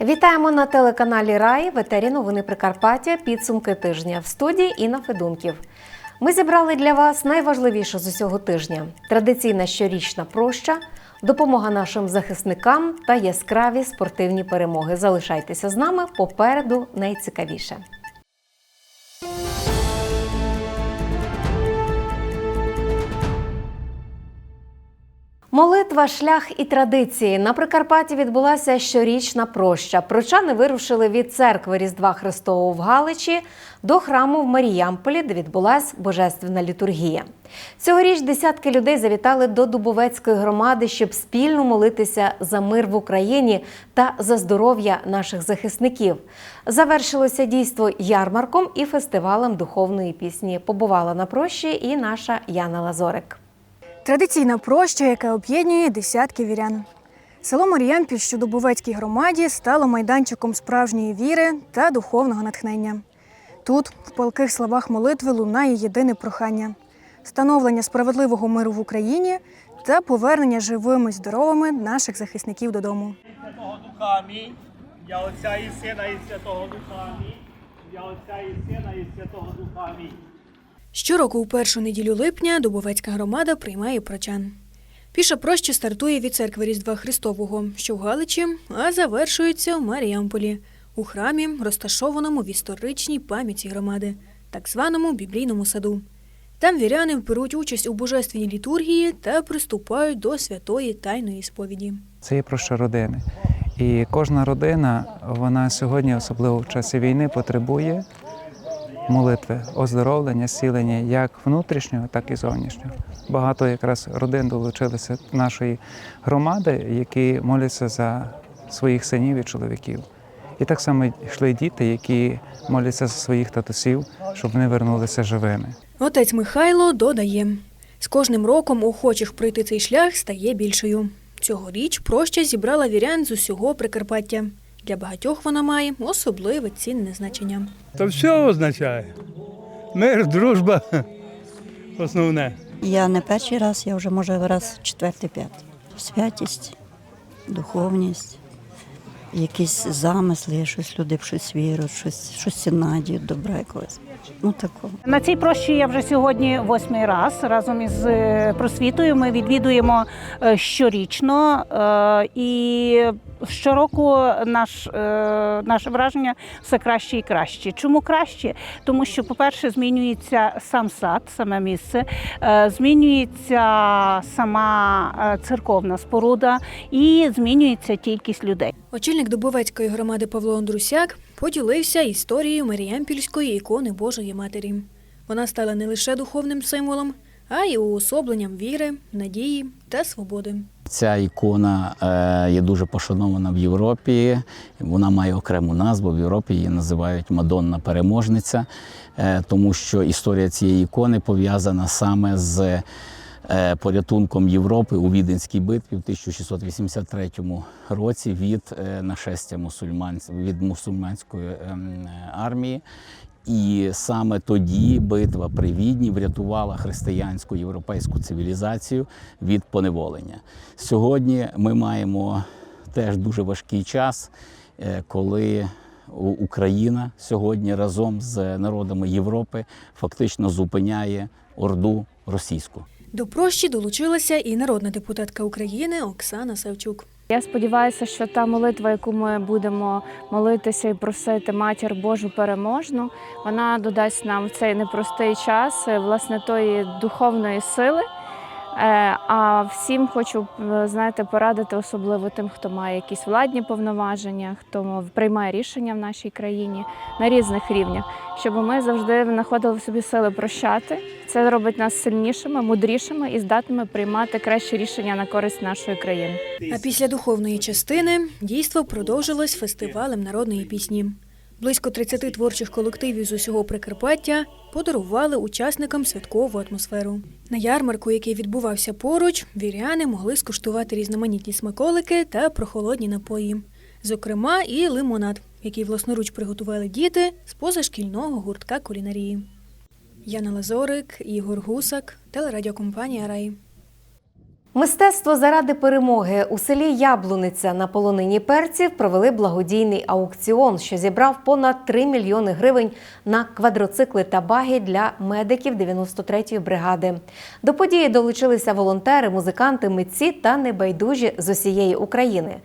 Вітаємо на телеканалі Рай в етері новини Прикарпаття. Підсумки тижня в студії Інна Федунків. Ми зібрали для вас найважливіше з усього тижня: традиційна щорічна проща, допомога нашим захисникам та яскраві спортивні перемоги. Залишайтеся з нами попереду найцікавіше. Молитва, шлях і традиції на Прикарпатті відбулася щорічна проща. Прочани вирушили від церкви Різдва Христового в Галичі до храму в Маріямполі, де відбулась божественна літургія. Цьогоріч десятки людей завітали до Дубовецької громади, щоб спільно молитися за мир в Україні та за здоров'я наших захисників. Завершилося дійство ярмарком і фестивалем духовної пісні. Побувала на прощі і наша Яна Лазорик. Традиційна проща, яка об'єднує десятки вірян. Село Маріямпіль, що Дубовецькій громаді, стало майданчиком справжньої віри та духовного натхнення. Тут, в палких словах молитви, лунає єдине прохання становлення справедливого миру в Україні та повернення живими здоровими наших захисників додому. Святого Духа Амінь. Я Отця і Сина і Святого Духа Амінь. Я Отця і Сина і Святого Духа Амінь. Щороку у першу неділю липня Дубовецька громада приймає прочан. Піша проща стартує від церкви Різдва Христового, що в Галичі, а завершується в Маріамполі, у храмі, розташованому в історичній пам'яті громади, так званому біблійному саду. Там віряни беруть участь у божественній літургії та приступають до святої тайної сповіді. Це є проща родини. І кожна родина, вона сьогодні, особливо в часі війни, потребує молитви, оздоровлення, зцілення як внутрішнього, так і зовнішнього. Багато якраз родин долучилися до нашої громади, які моляться за своїх синів і чоловіків. І так само йшли діти, які моляться за своїх татусів, щоб вони вернулися живими. Отець Михайло додає: з кожним роком охочих пройти цей шлях стає більшою. Цьогоріч проща зібрала вірян з усього Прикарпаття. Для багатьох вона має особливе цінне значення. То все означає. Мир, дружба. Основне. Я не перший раз, я вже може раз четвертий, п'ятий. Святість, духовність, якісь замисли, щось люди в щось вірять, щось, щось надію, добра якогось. Ну такого. На цій прощі я вже сьогодні восьмий раз разом із е, просвітою. Ми відвідуємо е, щорічно е, і щороку наш, наше враження все краще і краще. Чому краще? Тому що, по-перше, змінюється сам сад, саме місце, змінюється сама церковна споруда і змінюється кількість людей. Очільник Дубовецької громади Павло Андрусяк поділився історією Маріямпільської ікони Божої Матері. Вона стала не лише духовним символом, а й уособленням віри, надії та свободи. Ця ікона е, є дуже пошанована в Європі. Вона має окрему назву. В Європі її називають Мадонна Переможниця, е, тому що історія цієї ікони пов'язана саме з порятунком Європи у Віденській битві в 1683 році від е, нашестя мусульманців від мусульманської ем, армії. І саме тоді битва при Відні врятувала християнську європейську цивілізацію від поневолення. Сьогодні ми маємо теж дуже важкий час, е, коли Україна сьогодні разом з народами Європи фактично зупиняє орду російську. До прощі долучилася і народна депутатка України Оксана Савчук. Я сподіваюся, що та молитва, яку ми будемо молитися і просити матір Божу переможну, вона додасть нам в цей непростий час власне тої духовної сили. Е, А всім хочу е, знаєте, порадити, особливо тим, хто має якісь владні повноваження, хто приймає рішення в нашій країні на різних рівнях, щоб ми завжди знаходили в собі сили прощати. Це робить нас сильнішими, мудрішими і здатними приймати кращі рішення на користь нашої країни. А після духовної частини дійство продовжилось фестивалем народної пісні. Близько 30 творчих колективів з усього Прикарпаття подарували учасникам святкову атмосферу. На ярмарку, який відбувався поруч, віряни могли скуштувати різноманітні смаколики та прохолодні напої. Зокрема, і лимонад, який власноруч приготували діти з позашкільного гуртка кулінарії. Яна Лазорик, Ігор Гусак, телерадіокомпанія Рай. Мистецтво заради перемоги у селі Яблуниця на полонині перців провели благодійний аукціон, що зібрав понад 3 мільйони гривень на квадроцикли та баги для медиків 93-ї бригади. До події долучилися волонтери, музиканти, митці та небайдужі з усієї України.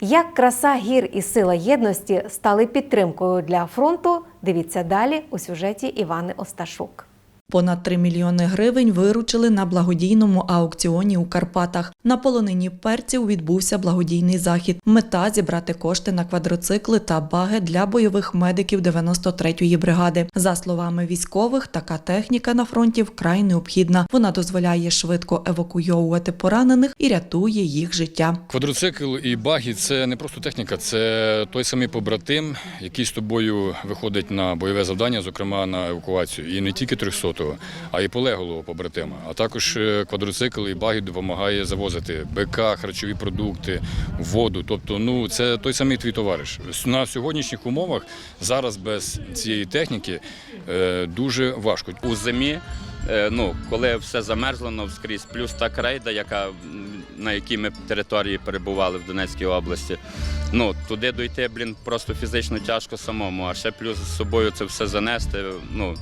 Як краса гір і сила єдності стали підтримкою для фронту, дивіться далі у сюжеті Івани Осташук. Понад 3 мільйони гривень виручили на благодійному аукціоні у Карпатах. На полонині перців відбувся благодійний захід. Мета зібрати кошти на квадроцикли та баги для бойових медиків 93-ї бригади. За словами військових, така техніка на фронті вкрай необхідна. Вона дозволяє швидко евакуйовувати поранених і рятує їх життя. Квадроцикл і багі це не просто техніка, це той самий побратим, який з тобою виходить на бойове завдання, зокрема на евакуацію. І не тільки 300-го, а й полеглого побратима. А також е, квадроцикл і багі допомагає завозити БК, харчові продукти, воду. Тобто, ну це той самий твій товариш. На сьогоднішніх умовах зараз без цієї техніки е, дуже важко. у зимі, е, ну, коли все замерзло навскрізь, плюс та крейда, яка, на якій ми території перебували в Донецькій області. Ну, туди дойти, блін, просто фізично тяжко самому, а ще плюс з собою це все занести. Ну,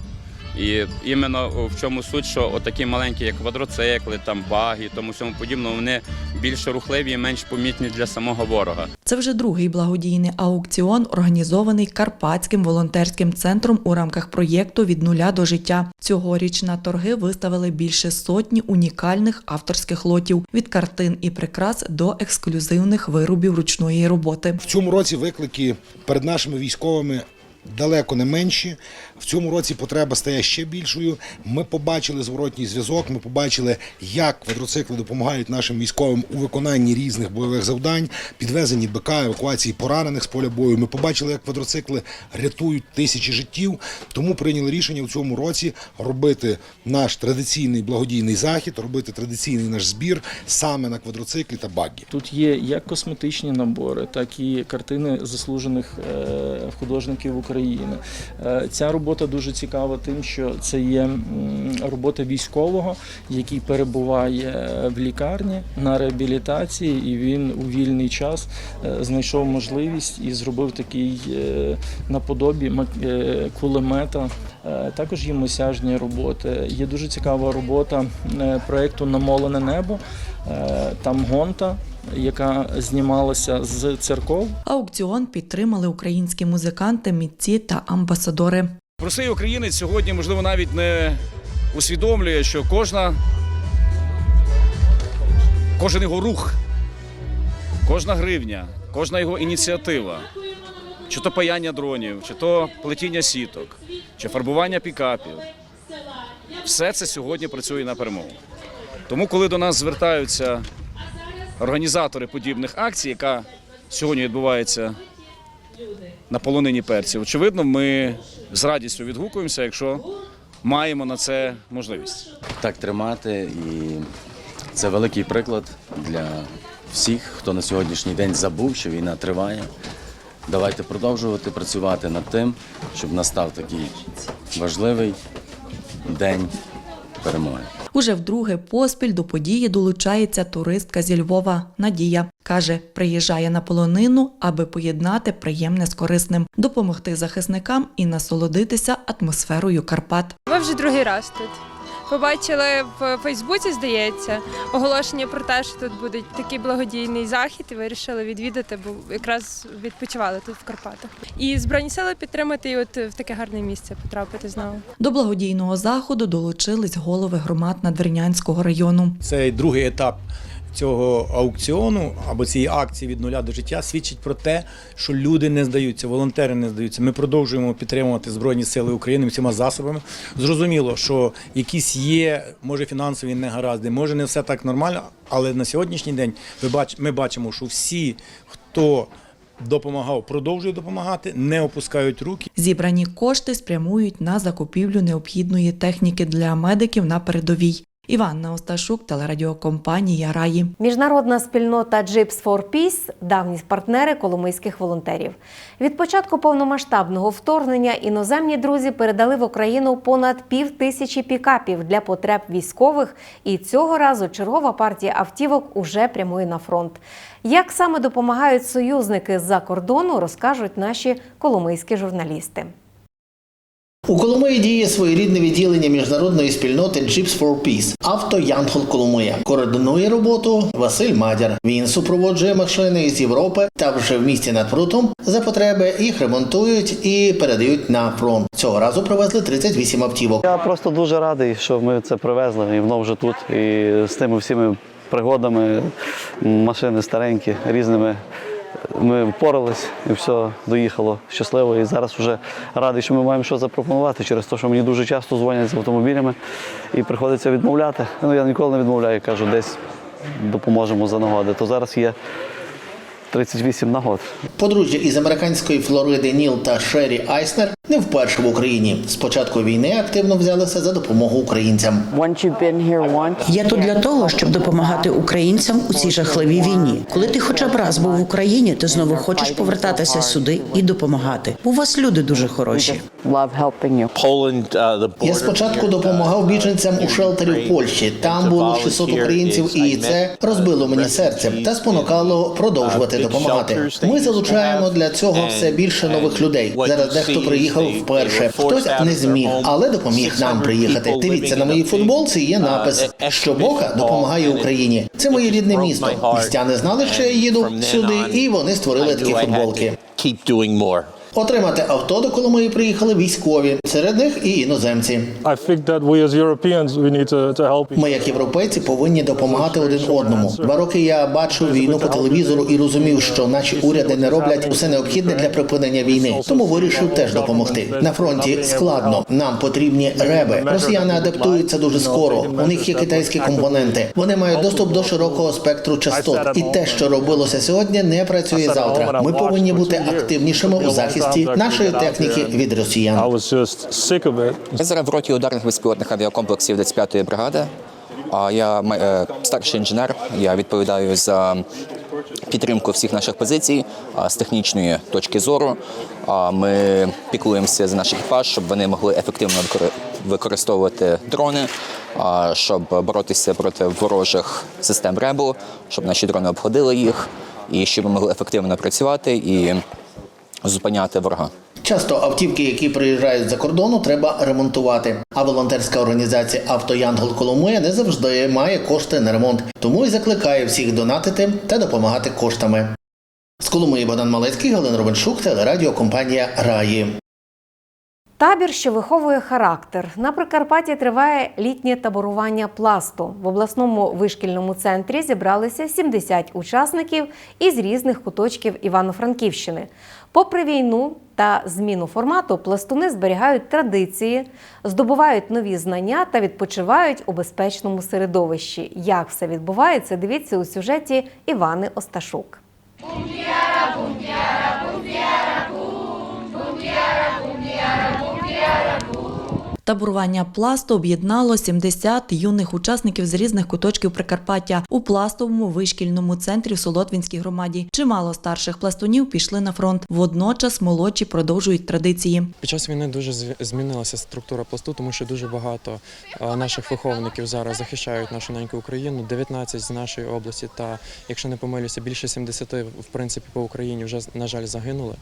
і іменно в чому суть, що отакі маленькі, як квадроцикли, там баги тому всьому подібному, вони більш рухливі і менш помітні для самого ворога. Це вже другий благодійний аукціон, організований Карпатським волонтерським центром у рамках проєкту Від нуля до життя. Цьогоріч на торги виставили більше сотні унікальних авторських лотів від картин і прикрас до ексклюзивних виробів ручної роботи. В цьому році виклики перед нашими військовими далеко не менші. В цьому році потреба стає ще більшою. Ми побачили зворотній зв'язок. Ми побачили, як квадроцикли допомагають нашим військовим у виконанні різних бойових завдань, підвезенні БК, евакуації поранених з поля бою. Ми побачили, як квадроцикли рятують тисячі життів. Тому прийняли рішення в цьому році робити наш традиційний благодійний захід, робити традиційний наш збір саме на квадроциклі та багі. Тут є як косметичні набори, так і картини заслужених е, художників України. Е, Ця робота дуже цікава тим, що це є робота військового, який перебуває в лікарні на реабілітації, і він у вільний час е, знайшов можливість і зробив такий е, наподобі е, кулемета. Е, Також є мосяжні роботи. Є дуже цікава робота е, проєкту Намолене небо. Е, Там гонта, яка знімалася з церков. Аукціон підтримали українські музиканти, митці та амбасадори. Простий українець сьогодні, можливо, навіть не усвідомлює, що кожна, кожен його рух, кожна гривня, кожна його ініціатива, чи то паяння дронів, чи то плетіння сіток, чи фарбування пікапів, все це сьогодні працює на перемогу. Тому, коли до нас звертаються організатори подібних акцій, яка сьогодні відбувається на полонині перців. Очевидно, ми з радістю відгукуємося, якщо маємо на це можливість. так тримати. І це великий приклад для всіх, хто на сьогоднішній день забув, що війна триває. Давайте продовжувати працювати над тим, щоб настав такий важливий день перемоги. Уже вдруге поспіль до події долучається туристка зі Львова Надія. Каже, приїжджає на полонину, аби поєднати приємне з корисним, допомогти захисникам і насолодитися атмосферою Карпат. Ми вже другий раз тут. Побачили в Фейсбуці, здається, оголошення про те, що тут буде такий благодійний захід, і вирішили відвідати, бо якраз відпочивали тут в Карпатах. І збройні сили підтримати і от в таке гарне місце потрапити знову. До благодійного заходу долучились голови громад Надвірнянського району. Цей другий етап цього аукціону або цієї акції від нуля до життя свідчить про те, що люди не здаються, волонтери не здаються. Ми продовжуємо підтримувати Збройні Сили України всіма засобами. Зрозуміло, що якісь є, може, фінансові негаразди, може не все так нормально, але на сьогоднішній день ми бачимо, що всі, хто допомагав, продовжує допомагати, не опускають руки. Зібрані кошти спрямують на закупівлю необхідної техніки для медиків на передовій. Іванна Осташук, телерадіокомпанія Раї. Міжнародна спільнота Gyps for Peace – давні партнери коломийських волонтерів. Від початку повномасштабного вторгнення іноземні друзі передали в Україну понад пів тисячі пікапів для потреб військових. І цього разу чергова партія автівок уже прямує на фронт. Як саме допомагають союзники з-за кордону, розкажуть наші коломийські журналісти. У Коломиї діє своєрідне відділення міжнародної спільноти Jeeps for Peace Авто Янгол Коломия. Координує роботу Василь Мадяр. Він супроводжує машини із Європи та вже в місті над прутом за потреби їх ремонтують і передають на фронт. Цього разу привезли 38 автівок. Я просто дуже радий, що ми це привезли і воно вже тут. І з тими всіми пригодами, машини старенькі, різними. Ми впорались і все доїхало щасливо. І зараз вже радий, що ми маємо що запропонувати через те, що мені дуже часто дзвонять з автомобілями і приходиться відмовляти. Ну я ніколи не відмовляю, кажу, десь допоможемо за нагоди. То зараз є 38 нагод. Подружжя із американської Флориди Ніл та Шері Айснер не вперше в Україні. З початку війни активно взялися за допомогу українцям. Я тут для того, щоб допомагати українцям у цій жахливій війні. Коли ти хоча б раз був в Україні, ти знову хочеш повертатися сюди і допомагати. У вас люди дуже хороші. Я спочатку допомагав біженцям у шелтері в Польщі. Там було 600 українців, і це розбило мені серце та спонукало продовжувати допомагати. Ми залучаємо для цього все більше нових людей. Зараз дехто приїхав вперше. Хтось не зміг, але допоміг нам приїхати. Дивіться на моїй футболці. Є напис, що Бока допомагає Україні. Це моє рідне місто. Містяни знали, що я їду сюди, і вони створили такі футболки. Отримати авто до Коломиї приїхали військові, серед них і іноземці. Ми, як європейці, повинні допомагати один одному. Два роки я бачив війну по телевізору і розумів, що наші уряди не роблять усе необхідне для припинення війни. Тому вирішив теж допомогти. На фронті складно. Нам потрібні реби. Росіяни адаптуються дуже скоро. У них є китайські компоненти. Вони мають доступ до широкого спектру частот. І те, що робилося сьогодні, не працює завтра. Ми повинні бути активнішими у захисті нашої техніки від росіян. Я зараз в роті ударних безпілотних авіакомплексів 25-ї бригади. А я е, старший інженер. Я відповідаю за підтримку всіх наших позицій з технічної точки зору. Ми піклуємося за наш екіпаж, щоб вони могли ефективно використовувати дрони, щоб боротися проти ворожих систем РЕБу, щоб наші дрони обходили їх, і щоб ми могли ефективно працювати і зупиняти ворога. Часто автівки, які приїжджають за кордону, треба ремонтувати. А волонтерська організація «Автоянгол Коломоя не завжди має кошти на ремонт, тому і закликає всіх донатити та допомагати коштами. З Коломиї Богдан Малецький, Галина Робеншук, телерадіокомпанія Раї. Табір, що виховує характер. На Прикарпатті триває літнє таборування пласту. В обласному вишкільному центрі зібралися 70 учасників із різних куточків Івано-Франківщини. Попри війну та зміну формату, пластуни зберігають традиції, здобувають нові знання та відпочивають у безпечному середовищі. Як все відбувається, дивіться у сюжеті Івани Осташук. Таборування пласту об'єднало 70 юних учасників з різних куточків Прикарпаття у пластовому вишкільному центрі в Солотвінській громаді. Чимало старших пластунів пішли на фронт. Водночас молодші продовжують традиції. Під час війни дуже змінилася структура пласту, тому що дуже багато наших виховників зараз захищають нашу неньку Україну. 19 з нашої області, та якщо не помилюся, більше 70 в принципі по Україні вже на жаль загинули.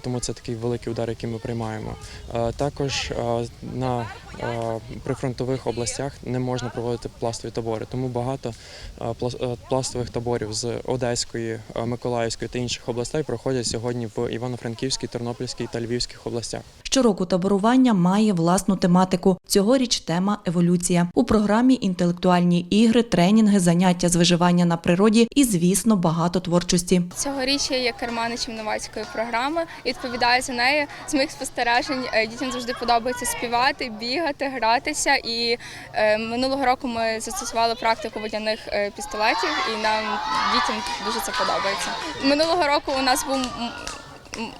Тому це такий великий удар, який ми приймаємо. Також е, на е, прифронтових областях не можна проводити пластові табори, тому багато е, е, пластових таборів з Одеської, Миколаївської та інших областей проходять сьогодні в Івано-Франківській, Тернопільській та Львівських областях. Щороку таборування має власну тематику. Цьогоріч тема еволюція. У програмі інтелектуальні ігри, тренінги, заняття з виживання на природі і, звісно, багато творчості. Цьогоріч я є керманичем новацької програми і відповідаю за неї. З моїх спостережень е, дітям завжди подобається співати, бігати, гратися. І е, минулого року ми застосували практику водяних е, пістолетів, і нам дітям дуже це подобається. Минулого року у нас був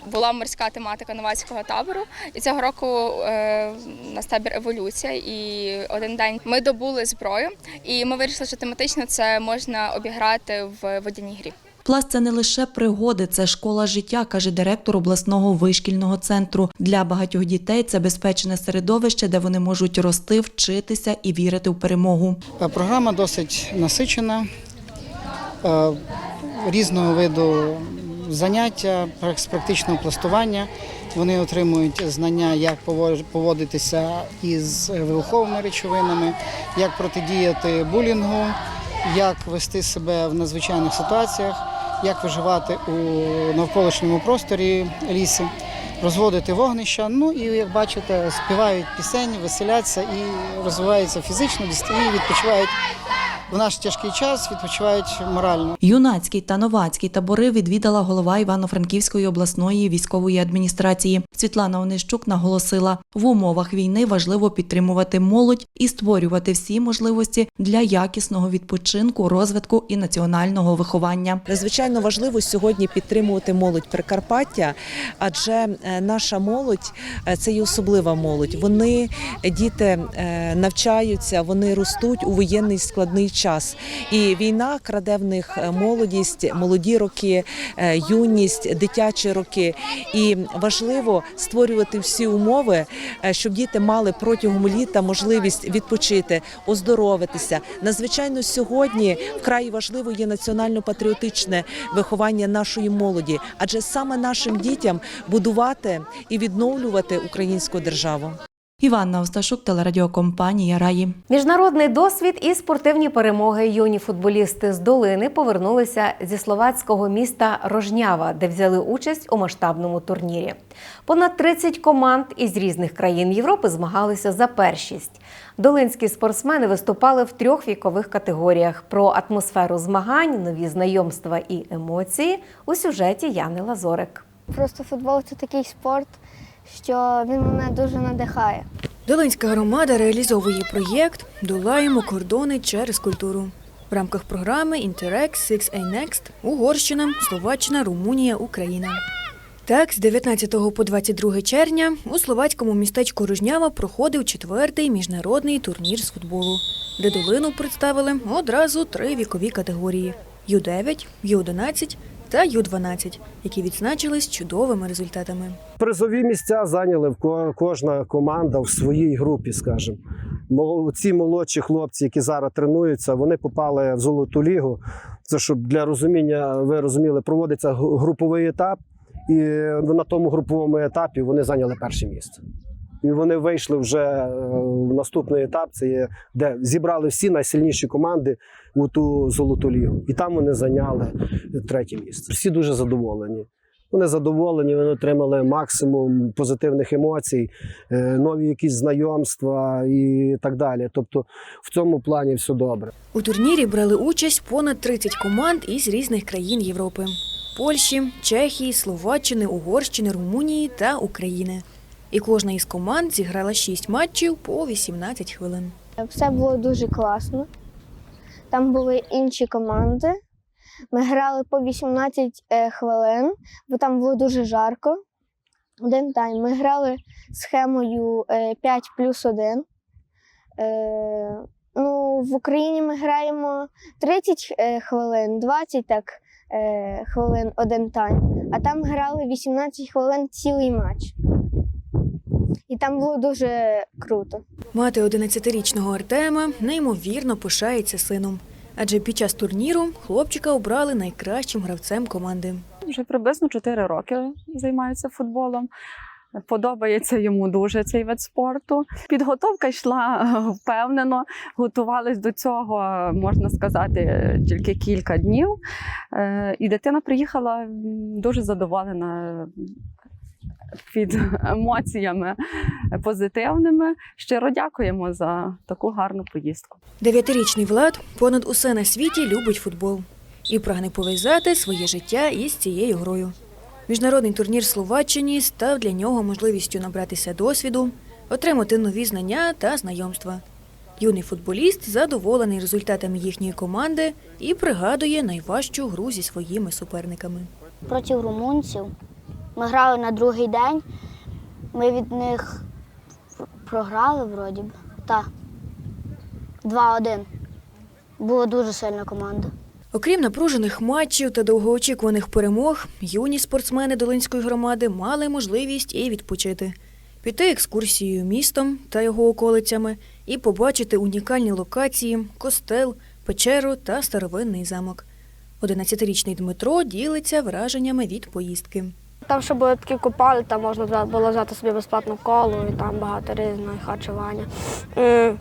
була морська тематика новацького табору, і цього року е, у нас табір еволюція. І один день ми добули зброю, і ми вирішили, що тематично це можна обіграти в водяній грі. Пласт це не лише пригоди, це школа життя, каже директор обласного вишкільного центру. Для багатьох дітей це безпечне середовище, де вони можуть рости, вчитися і вірити в перемогу. Е, Програма досить насичена, е, різного виду заняття з практичного пластування. Вони отримують знання, як поводитися із вибуховими речовинами, як протидіяти булінгу, як вести себе в надзвичайних ситуаціях, як виживати у навколишньому просторі лісі, розводити вогнища. Ну і як бачите, співають пісень, веселяться і розвиваються фізично, і відпочивають в наш тяжкий час, відпочивають морально. Юнацький та новацький табори відвідала голова Івано-Франківської обласної військової адміністрації. Світлана Онищук наголосила, в умовах війни важливо підтримувати молодь і створювати всі можливості для якісного відпочинку, розвитку і національного виховання. Надзвичайно важливо сьогодні підтримувати молодь Прикарпаття, адже е, наша молодь е, це є особлива молодь. Вони е, діти навчаються, вони ростуть у воєнний складний час. І війна краде в них е, молодість, молоді роки, е, юність, дитячі роки. І важливо створювати всі умови, е, щоб діти мали протягом літа можливість відпочити, оздоровитися. Надзвичайно сьогодні вкрай важливо є національно-патріотичне виховання нашої молоді, адже саме нашим дітям будувати і відновлювати українську державу. Іванна Осташук, телерадіокомпанія Раї. Міжнародний досвід і спортивні перемоги юні футболісти з долини повернулися зі словацького міста Рожнява, де взяли участь у масштабному турнірі. Понад 30 команд із різних країн Європи змагалися за першість. Долинські спортсмени виступали в трьох вікових категоріях. Про атмосферу змагань, нові знайомства і емоції у сюжеті Яни Лазорик. Просто футбол це такий спорт, що він мене дуже надихає. Долинська громада реалізовує проєкт Долаємо кордони через культуру. В рамках програми Interact 6A Next Угорщина, Словаччина, Румунія, Україна. Так, з 19 по 22 червня у словацькому містечку Ружнява проходив четвертий міжнародний турнір з футболу, де долину представили одразу три вікові категорії: Ю-9, Ю-11 та Ю-12, які відзначились чудовими результатами. Призові місця зайняли в ко- кожна команда в своїй групі, скажімо. Мол- Ці молодші хлопці, які зараз тренуються, вони попали в золоту лігу. Це щоб для розуміння, ви розуміли, проводиться груповий етап, і на тому груповому етапі вони зайняли перше місце. І вони вийшли вже е, в наступний етап, це є, де зібрали всі найсильніші команди у ту золоту лігу. І там вони зайняли третє місце. Всі дуже задоволені. Вони задоволені, вони отримали максимум позитивних емоцій, е, нові якісь знайомства і так далі. Тобто в цьому плані все добре. У турнірі брали участь понад 30 команд із різних країн Європи: Польщі, Чехії, Словаччини, Угорщини, Румунії та України. І кожна із команд зіграла 6 матчів по 18 хвилин. Все було дуже класно. Там були інші команди. Ми грали по 18 е, хвилин, бо там було дуже жарко. Один тайм. Ми грали схемою е, 5 плюс 1. Е, ну, в Україні ми граємо 30 е, хвилин, 20 так, е, хвилин один тайм, а там грали 18 хвилин цілий матч. І там було дуже круто. Мати 11-річного Артема неймовірно пишається сином. Адже під час турніру хлопчика обрали найкращим гравцем команди. Вже приблизно 4 роки займається футболом. Подобається йому дуже цей вид спорту. Підготовка йшла е, впевнено, готувались до цього, можна сказати, тільки кілька днів. Е, І дитина приїхала дуже задоволена під емоціями позитивними. Щиро дякуємо за таку гарну поїздку. Дев'ятирічний Влад понад усе на світі любить футбол і прагне пов'язати своє життя із цією грою. Міжнародний турнір Словаччині став для нього можливістю набратися досвіду, отримати нові знання та знайомства. Юний футболіст задоволений результатами їхньої команди і пригадує найважчу гру зі своїми суперниками. проти румунців. Ми грали на другий день. Ми від них програли вроді б. Так. 2-1. Була дуже сильна команда. Окрім напружених матчів та довгоочікуваних перемог, юні спортсмени Долинської громади мали можливість і відпочити, піти екскурсією містом та його околицями і побачити унікальні локації, костел, печеру та старовинний замок. 11-річний Дмитро ділиться враженнями від поїздки. Там ще були такі купалі, там можна було взяти собі безплатну колу і там багато різного харчування.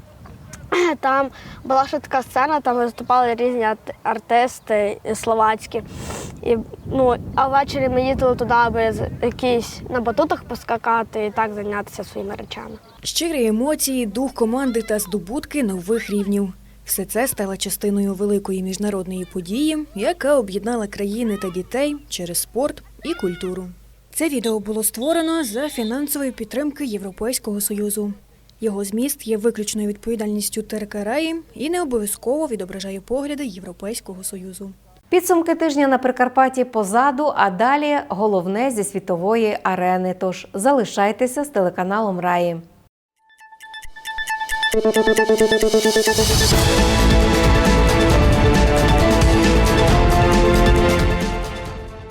Там була ще така сцена, там виступали різні арт- артисти словацькі. І, ну, а ввечері ми їздили туди, аби якісь на батутах поскакати і так зайнятися своїми речами. Щирі емоції, дух команди та здобутки нових рівнів. Все це стало частиною великої міжнародної події, яка об'єднала країни та дітей через спорт і культуру. Це відео було створено за фінансової підтримки Європейського союзу. Його зміст є виключною відповідальністю ТРК «Раї» і не обов'язково відображає погляди Європейського союзу. Підсумки тижня на Прикарпатті позаду, а далі головне зі світової арени. Тож залишайтеся з телеканалом Раї.